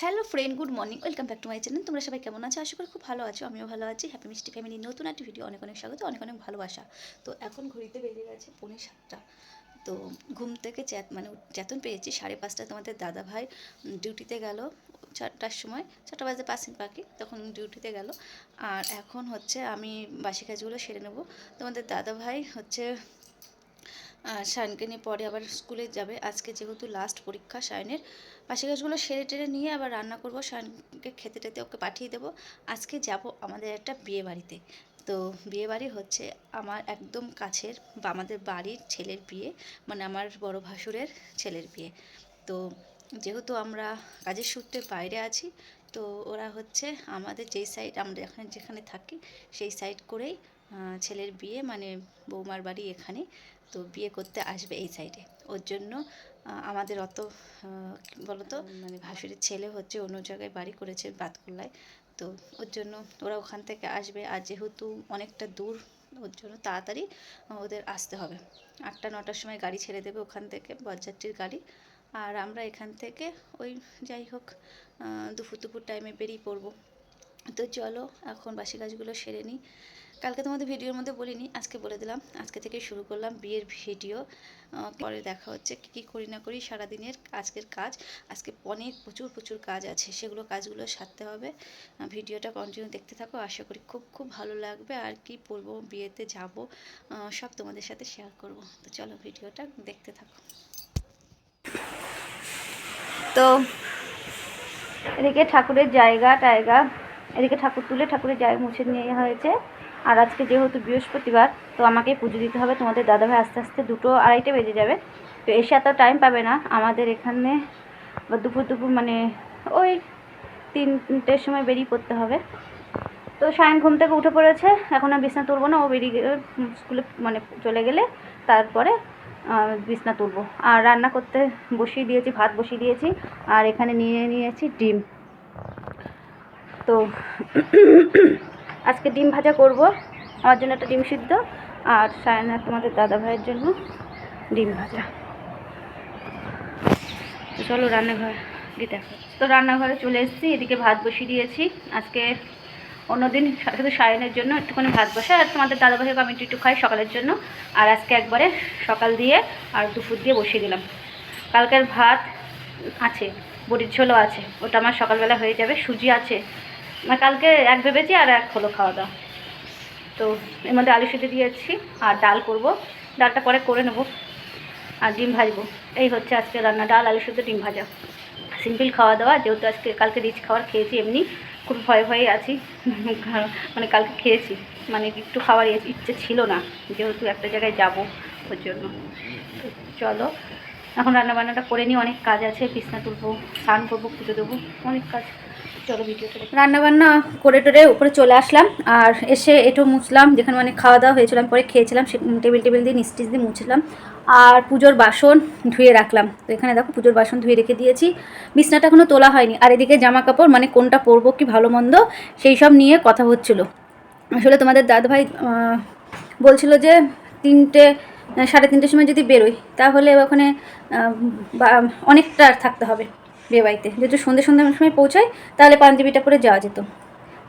Hello friend, good morning, welcome back to my channel. তোমরা সবাই কেমন আছো? আশা করি খুব ভালো আছো, আমিও ভালো আছি। হ্যাপি মিষ্টি ফ্যামিলি, নতুন একটি ভিডিও অনেক অনেক স্বাগত, অনেক অনেক ভালোবাসা। তো এখন ঘড়িতে বেজে গেছে পৌনে সাতটা। তো ঘুম থেকে চ্যাত মানে চেতন পেয়েছি, সাড়ে পাঁচটা তোমাদের দাদা ভাই ডিউটিতে গেল, চারটার সময়, চারটা বাজে মিনিট বাকি, তখন ডিউটিতে গেল। আর এখন হচ্ছে আমি বাসি কাজগুলো সেরে নেব। তোমাদের দাদা ভাই হচ্ছে আহ, শায়নকে নিয়ে পরে আবার স্কুলে যাবে। আজকে যেহেতু লাস্ট পরীক্ষা সায়নের। পাশে গাছগুলো সেরে টেরে নিয়ে আবার রান্না করব। শায়নকে খেতে টেতে ওকে পাঠিয়ে দেবো। আজকে যাব আমাদের একটা বিয়ে বাড়িতে। তো বিয়ে বাড়ি হচ্ছে আমার একদম কাছের বা আমাদের বাড়ির ছেলের বিয়ে মানে আমার বড় ভাসুরের ছেলের বিয়ে। তো যেহেতু আমরা কাজের সূত্রে বাইরে আছি তো ওরা হচ্ছে আমাদের যেই সাইড আমরা এখানে যেখানে থাকি সেই সাইড করেই ছেলের বিয়ে মানে বৌমার বাড়ি এখানে। তো বিয়ে করতে আসবে এই সাইডে ওর জন্য আমাদের অত বলতো মানে ভাসুরের ছেলে হচ্ছে অন্য জায়গায় বাড়ি করেছে বাতকুল্লায় তো ওর জন্য ওরা ওখান থেকে আসবে আর যেহেতু অনেকটা দূর, ওর জন্য তাড়াতাড়ি ওদের আসতে হবে। আটটা, নটার সময় গাড়ি ছেড়ে দেবে ওখান থেকে, বরযাত্রীর গাড়ি। আর আমরা এখান থেকে ওই যাই হোক দুপুর দুপুর টাইমে বেরিয়ে পড়ব। তো চলো, এখন বাসি কাজগুলো সেরে নিই। কালকে তোমাদের ভিডিওর মধ্যে বলিনি, আজকে বলে দিলাম। আজকে থেকে শুরু করলাম বিয়ের ভিডিও। পরে দেখা হচ্ছে কী কী করি না করি, সারাদিনের আজকের কাজ। আজকে অনেক প্রচুর প্রচুর কাজ আছে, সেগুলো কাজগুলো সারতে হবে। ভিডিওটা কন্টিনিউ দেখতে থাকো, আশা করি খুব খুব ভালো লাগবে। আর কি পরবো, বিয়েতে যাব সব তোমাদের সাথে শেয়ার করব। তো চলো ভিডিওটা দেখতে থাকো। তো এদিকে ঠাকুরের জায়গা, টায়গা। এদিকে ঠাকুর তুলে ঠাকুরের জায়গা মুছে নিয়ে হয়েছে। আর আজকে যেহেতু বৃহস্পতিবার, তো আমাকে পুজো দিতে হবে। তোমাদের দাদাভাই আস্তে আস্তে দুটো আড়াইটে বেজে যাবে। তো এসে এত টাইম পাবে না। আমাদের এখানে দুপুর দুপুর মানে ওই তিনটের সময় বেরিয়ে পড়তে হবে। তো সায়ন ঘুম থেকে উঠে পড়েছে। এখন আর বিছনা তুলবো না। ও বেরিয়ে স্কুলে মানে চলে গেলে তারপরে বিছনা তুলবো। আর রান্না করতে বসিয়ে দিয়েছি, ভাত বসিয়ে দিয়েছি। আর এখানে নিয়ে নিয়েছি ডিম। তো আজকে ডিম ভাজা করব। আমার জন্য একটা ডিম সিদ্ধ, আর সায়না তোমাদের দাদা ভাইয়ের জন্য ডিম ভাজা। চলো রান্নাঘর গিয়ে দেখো। তো রান্নাঘরে চলে এসেছি, এদিকে ভাত বসিয়ে দিয়েছি। আজকে অন্যদিন শুধু সায়নের জন্য একটুখানি ভাত বসে আর তোমাদের দাদা আমি একটু একটু খাই সকালের জন্য। আর আজকে একবারে সকাল দিয়ে আর দুপুর দিয়ে বসিয়ে দিলাম। কালকের ভাত আছে, বড়ির ঝোলও আছে, ওটা আমার সকালবেলা হয়ে যাবে, সুজি আছে। মানে কালকে এক ভেবেছি আর এক হলো খাওয়া দাওয়া। তো এর মধ্যে আলু সিদ্ধ দিয়েছি আর ডাল করব। ডালটা পরে করে নেব আর ডিম ভাজবো। এই হচ্ছে আজকে রান্না, ডাল, আলু সিদ্ধ, ডিম ভাজা। সিম্পল খাওয়া দাওয়া, যেহেতু আজকে কালকে রিচ খাবার খেয়েছি এমনি, খুব ভয়ে ভয়ে আছি মানে কালকে খেয়েছি মানে একটু খাওয়ার ইচ্ছে ছিল না, যেহেতু একটা জায়গায় যাব ওর জন্য। তো চলো, এখন রান্না বান্নাটা করে নিই, অনেক কাজ আছে, বিছনা তুলবো, স্নান করব, পুজো দেবো, অনেক কাজ। চলো ভিডিওটা রান্না বান্না করে টোরে উপরে চলে আসলাম, আর এসে এটো মুছলাম, যেখানে মানে খাওয়া দাওয়া হয়েছিল, আমি পরে খেয়েছিলাম, সে টেবিল টেবিল দিয়ে নিস্টিস দিয়ে মুছলাম। আর পুজোর বাসন ধুয়ে রাখলাম। তো এখানে দেখো পুজোর বাসন ধুয়ে রেখে দিয়েছি। বিছনাটা এখনও তোলা হয়নি। আর এদিকে জামা কাপড় মানে কোনটা পরবো, কি ভালো মন্দ, সেই সব নিয়ে কথা হচ্ছিল। আসলে তোমাদের দাদাভাই বলছিল যে তিনটে, সাড়ে তিনটের সময় যদি বেরোই, তাহলে ওখানে অনেকটা থাকতে হবে। বিয়েবাড়িতে যেহেতু সন্ধ্যে সন্ধ্যার সময় পৌঁছাই তাহলে পাঞ্জাবিটা পরে যাওয়া যেত।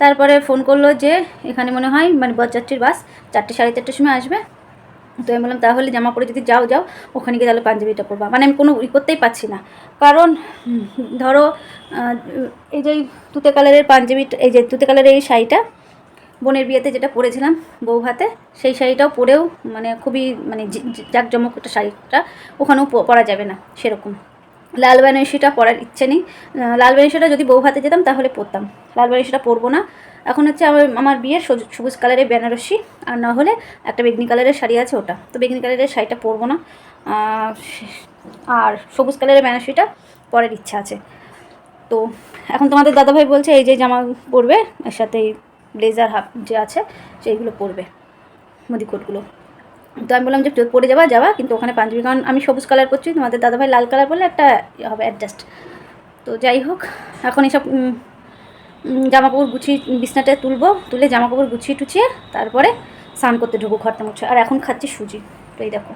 তারপরে ফোন করল যে, এখানে মনে হয় মানে বরযাত্রীর বাস, চারটে সাড়ে চারটের সময় আসবে। তো আমি বললাম, তাহলে জামা পরে যদি যাও যাও, ওখানে গিয়ে তাহলে পাঞ্জাবিটা পরবা। মানে আমি কোনো ই করতেই পারছি না। কারণ ধরো এই যে তুতে কালারের পাঞ্জাবিটা এই যে তুতে কালারের এই শাড়িটা, বোনের বিয়েতে যেটা পরেছিলাম বউ হাতে সেই শাড়িটাও পরেও মানে খুবই মানে জাঁকজমক একটা শাড়িটা ওখানেও পরা যাবে না, সেরকম। লাল বেনারসিটা পরার ইচ্ছে নেই। লাল বেনারসিটা যদি বউ হাতে যেতাম তাহলে পরতাম। লাল বেনারসিটা পরবো না। এখন হচ্ছে আমার আমার বিয়ের সবুজ- কালারের বেনারসি, আর না হলে একটা বেগনি কালারের শাড়ি আছে ওটা। তো বেগনি কালারের শাড়িটা পরবো না। আর সবুজ কালারের বেনারসিটা পরার ইচ্ছা আছে। তো এখন তোমাদের দাদাভাই বলছে, এই যে জামা পরবে, এর সাথে ব্লেজার হাফ যে আছে, সেইগুলো পরবে। মুদি কোটগুলো। তো আমি বললাম যে পরে যাবা যাবা। কিন্তু ওখানে পাঞ্জাবি কারণ আমি সবুজ কালার করছি তোমাদের দাদাভাই লাল কালার বললে একটা ইয়ে হবে অ্যাডজাস্ট তো যাই হোক, এখন এসব জামা কাপড় গুছিয়ে বিছনাটায় তুলবো, তুলে জামা কাপড় গুছিয়ে টুছিয়ে তারপরে স্নান করতে ঢুকবো ঘরটা মুছে আর এখন খাচ্ছি সুজি, তো এই দেখো।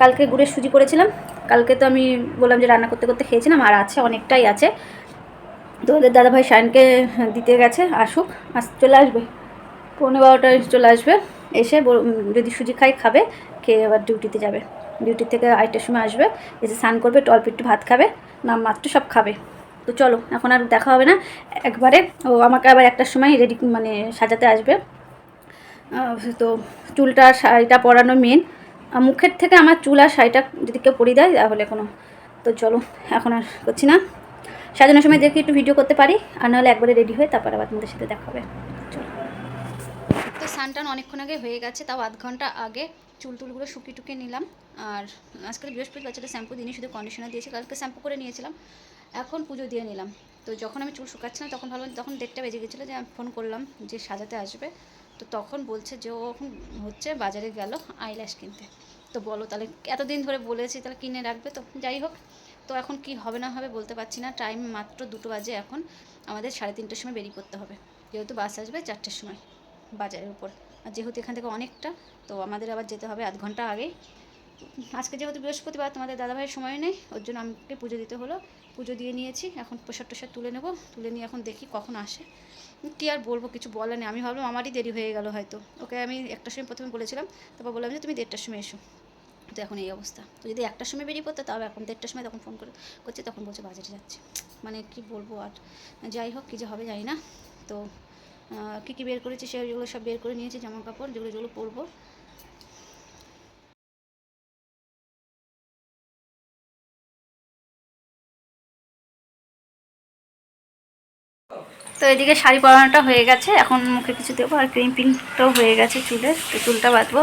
কালকে গুড়ের সুজি করেছিলাম, কালকে তো আমি বললাম যে রান্না করতে করতে খেয়েছিলাম, আর আছে, অনেকটাই আছে। তো ওদের দাদাভাই সায়নকে দিতে গেছে, আসুক আস চলে আসবে। পৌনে বারোটায় চলে আসবে। এসে যদি সুজি খাই খাবে, খেয়ে আবার ডিউটিতে যাবে। ডিউটি থেকে আড়াইটার সময় আসবে, এসে স্নান করবে অল্প একটু ভাত খাবে নাম মাত্র সব খাবে। তো চলো, এখন আর দেখা হবে না। একবারে ও আমাকে আবার একটার সময় রেডি মানে সাজাতে আসবে। তো চুলটা, শাড়িটা পরানো মেন মুখের থেকে আমার চুল আর শাড়িটা যদি কেউ পরিয়ে দেয়, তাহলে কোনো। তো চলো, এখন আর করছি না। সাজানোর সময় দেখি একটু ভিডিও করতে পারি। আর নাহলে একবারে রেডি হয়ে তারপর আবার তোমাদের সাথে দেখা হবে। চলো তো স্নানটান অনেকক্ষণ আগে হয়ে গেছে, তাও আধ ঘণ্টা আগে চুল টুলগুলো শুকিয়ে টুকিয়ে নিলাম। আর আজকে বৃহস্পতি বাচ্চাটা শ্যাম্পু দিনই শুধু কন্ডিশনার দিয়েছি, কালকে শ্যাম্পু করে নিয়েছিলাম, এখন পুজো দিয়ে নিলাম। তো যখন আমি চুল শুকাচ্ছিলাম, তখন ভাবলাম তখন দেড়টা বেজে গেছিল যে আমি ফোন করলাম যে সাজাতে আসবে। তো তখন বলছে যে ও এখন হচ্ছে বাজারে গেল আইল্যাশ কিনতে। তো বলো তাহলে এতদিন ধরে বলেছি, তাহলে কিনে রাখবে তো, যাই হোক। তো এখন কি হবে না হবে বলতে পারছি না টাইম মাত্র দুটো বাজে এখন। আমাদের সাড়ে তিনটের সময় বেরিয়ে পড়তে হবে। যেহেতু বাস আসবে চারটের সময়। বাজারের উপর। আর যেহেতু এখান থেকে অনেকটা, তো আমাদের আবার যেতে হবে আধ ঘণ্টা আগেই আজকে যেহেতু বৃহস্পতিবার, তোমাদের দাদাভাইয়ের সময় নেই, ওর জন্য আমাকে পুজো দিতে হলো। পুজো দিয়ে নিয়েছি, এখন প্রসাদ টোসাদ তুলে নেব। তুলে নিয়ে এখন দেখি কখন আসে। কী আর বলব, কিছু বলার নেই। আমি ভাবলাম আমারই দেরি হয়ে গেল হয়তো। ওকে আমি একটার সময় প্রথমে বলেছিলাম, তারপর বললাম যে তুমি দেড়টার সময় এসো। তো এখন এই অবস্থা। তো যদি একটার সময় বেরিয়ে পড়তো তাও এখন দেড়টার সময় তখন ফোন করে, করছে, তখন বলছে বাজারে যাচ্ছে। মানে কি বলব আর? যাই হোক, কী যে হবে জানি না। তো কী কী বের করেছি সেগুলো সব বের করে নিয়েছি, জামা কাপড়, যেগুলো যেগুলো পরবো। তো এদিকে শাড়ি পরানোটা হয়ে গেছে। এখন মুখে কিছু দেবো, আর ক্রিম পিনটাও হয়ে গেছে চুলের তো চুলটা বাঁধবো।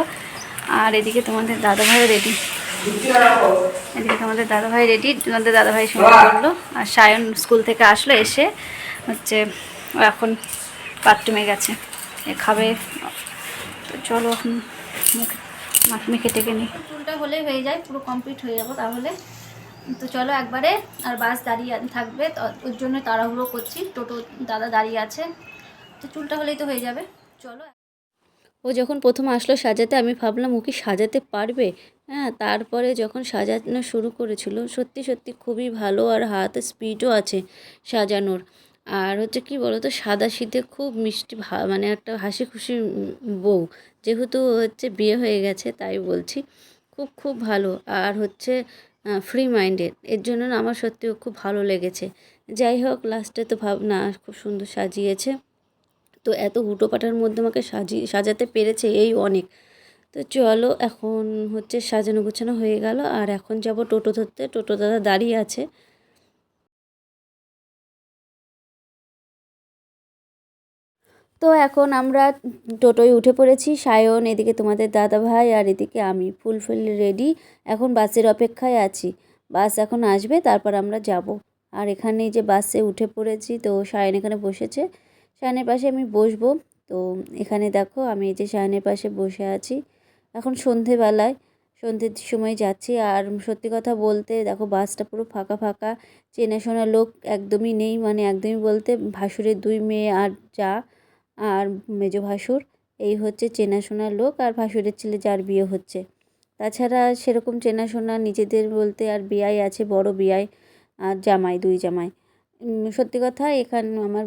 আর এদিকে তোমাদের দাদাভাই রেডি এদিকে তোমাদের দাদাভাই রেডি তোমাদের দাদাভাই সঙ্গে করল আর সায়ন স্কুল থেকে আসলো, এসে হচ্ছে এখন বাথরুমে গেছে। এ খাবে। তো চলো এখন মুখে মাখ টেকে নিই। চুলটা হলেই হয়ে যায় পুরো কমপ্লিট হয়ে যাব তাহলে। তো চলো একবারে আর বাস দাঁড়িয়ে থাকবে। তো ওর জন্য তাড়াহুড়ো করছি। টোটো দাদা দাঁড়িয়ে আছে। তো চুলটা হলেই তো হয়ে যাবে। চলো। ও যখন প্রথম আসলো সাজাতে আমি ভাবলাম ও কি সাজাতে পারবে? হ্যাঁ তারপরে যখন সাজানো শুরু করেছিল সত্যি সত্যি খুবই ভালো আর হাতে স্পিডও আছে সাজানোর। আর হচ্ছে কি বলো তো সাদা শীতে খুব মিষ্টি মানে একটা হাসি খুশি বউ। যেহেতু হচ্ছে বিয়ে হয়ে গেছে, তাই বলছি। খুব খুব ভালো। আর হচ্ছে ফ্রি মাইন্ডেড এর জন্য আমার সত্যিও খুব ভালো লেগেছে। যাই হোক লাস্টে তো ভাব না খুব সুন্দর সাজিয়েছে। তো এত হুটোপাটার মধ্যে আমাকে সাজিয়ে সাজাতে পেরেছে এই অনেক। তো চলো, এখন হচ্ছে সাজানো গোছানো হয়ে গেল। আর এখন যাব টোটো ধরতে। টোটো দাদা দাঁড়িয়ে আছে। তো এখন আমরা টোটোয় উঠে পড়েছি। সায়ন, এদিকে তোমাদের দাদা ভাই আর এদিকে আমি। ফুল ফুল রেডি এখন বাসের অপেক্ষায় আছি। বাস এখন আসবে, তারপর আমরা যাব। আর এখানে যে বাসে উঠে পড়েছি, তো সায়ন এখানে বসেছে। সায়নের পাশে আমি বসবো। তো এখানে দেখো, আমি এই যে সায়নের পাশে বসে আছি। এখন সন্ধেবেলায় সন্ধ্যের সময় যাচ্ছি। আর সত্যি কথা বলতে, দেখো বাসটা পুরো ফাঁকা ফাঁকা। চেনাশোনা লোক একদমই নেই। মানে একদমই বলতে ভাসুরের দুই মেয়ে আর যা। আর মেজো ভাসুর, এই হচ্ছে চেনাশোনা লোক আর ভাসুরের ছেলে যার বিয়ে হচ্ছে। তাছাড়া সেরকম চেনাশোনা নিজেদের বলতে আর বিয়াই আছে, বড় বিয়াই আর জামাই, দুই জামাই। সত্যি কথা, এখানে আমার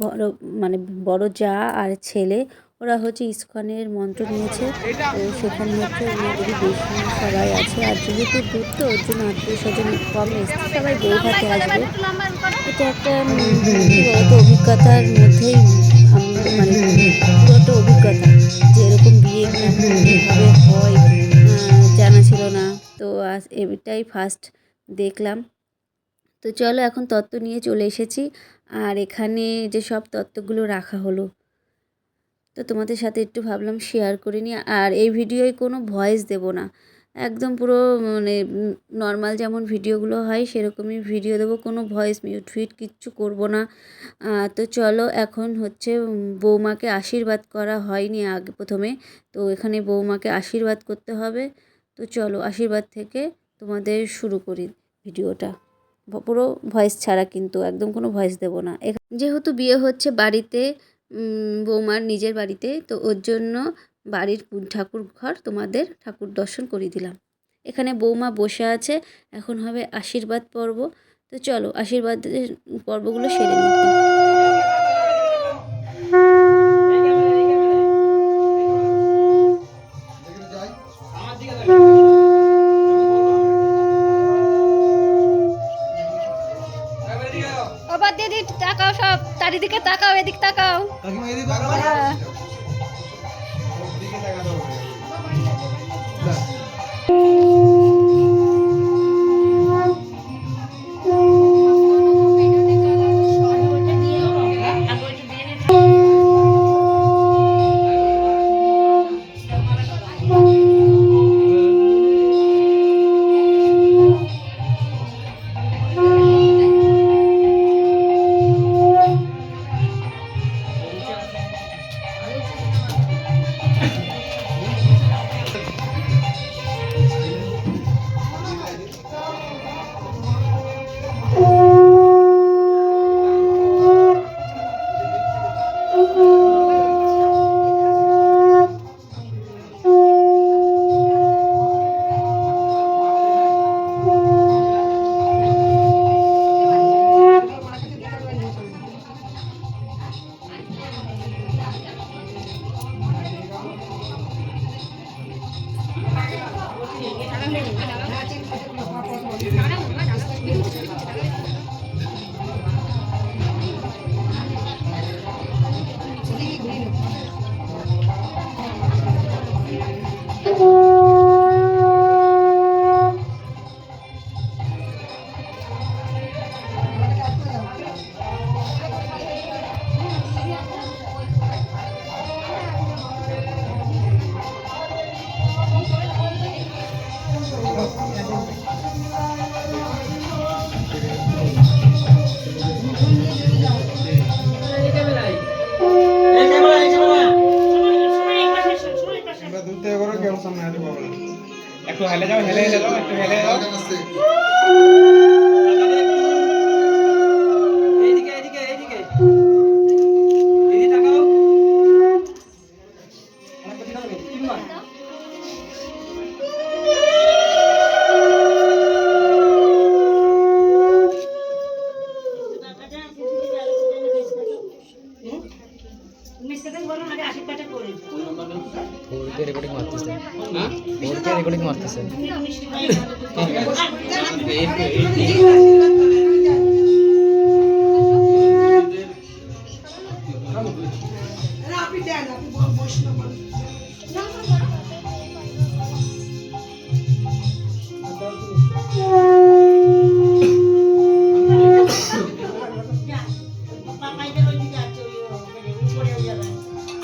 বড় মানে বড় যা আর ছেলে, ওরা হচ্ছে ইস্কনের মন্ত্র নিয়েছে। সেখানে হচ্ছে বেশি সবাই আছে, আর যেহেতু দূর তো, ওর জন্য আত্মীয় স্বজন কম এসছে, সবাই বউ আসবে। এটা একটা অভিজ্ঞতার মধ্যেই মানে অভিজ্ঞতা যে এরকম বিয়ে কীভাবে হয় জানা ছিল না। তো আজ এটাই ফার্স্ট দেখলাম। তো চলো এখন তত্ত্ব নিয়ে চলে এসেছি। আর এখানে যে সব তত্ত্বগুলো রাখা হলো, তো তোমাদের সাথে একটু ভাবলাম শেয়ার করে নিই। আর এই ভিডিওয় কোনো ভয়েস দেব না। একদম পুরো মানে নর্মাল যেমন ভিডিওগুলো হয় সেরকমই ভিডিও দেবো। কোনো ভয়েস মিউট ফিট কিচ্ছু করব না। তো চলো এখন হচ্ছে বৌমাকে আশীর্বাদ করা হয়নি আগে প্রথমে। তো এখানে বৌমাকে আশীর্বাদ করতে হবে। তো চলো আশীর্বাদ থেকে তোমাদের শুরু করি ভিডিওটা। পুরো ভয়েস ছাড়া কিন্তু, একদম কোনো ভয়েস দেবো না। যেহেতু বিয়ে হচ্ছে বাড়িতে বৌমার নিজের বাড়িতে, তো ওর জন্য বাড়ির ঠাকুর ঘর তোমাদের ঠাকুর দর্শন করিয়ে দিলাম। এখানে বৌমা বসে আছে এখন হবে আশীর্বাদ পর্ব। তো চলো আশীর্বাদের পর্বগুলো সেরে নিই। দিদি তাকাও সব চারিদিকে তাকাও এদিক তাকাও। একটু হেলে যাও হেলে হেলে যাও একটু হেলে যাও। ফোরকে রেকর্ডিং মারতেছে। ফোরকে রেকর্ডিং মারতেছে। পাপাইদের ওইদিকে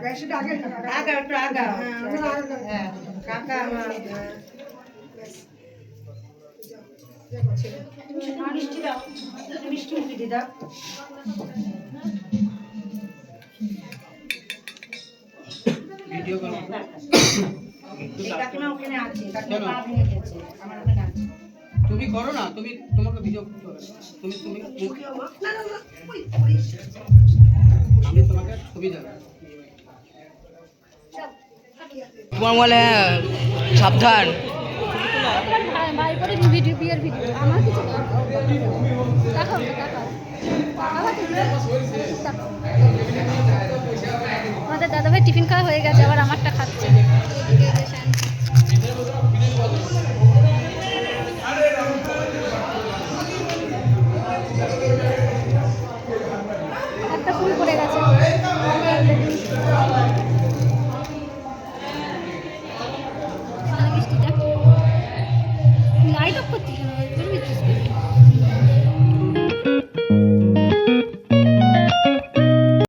আগা একটু আগা হ্যাঁ কাকা আমার। মিষ্টি দাও মিষ্টি মুখি দাও। ভিডিও করো কাকিমা ওখানে আছে কাকিমা পা ভেঙে গেছে আমার ওখানে আছে। তুমি করো না তুমি তোমাকে ভিডিও করতে হবে। না। তুমি তুমি আমি তোমাকে ছবি দেবো দেখাও তো, দেখাও। আমাদের দাদাভাই টিফিন খাওয়া হয়ে গেছে আবার আমারটা খাচ্ছে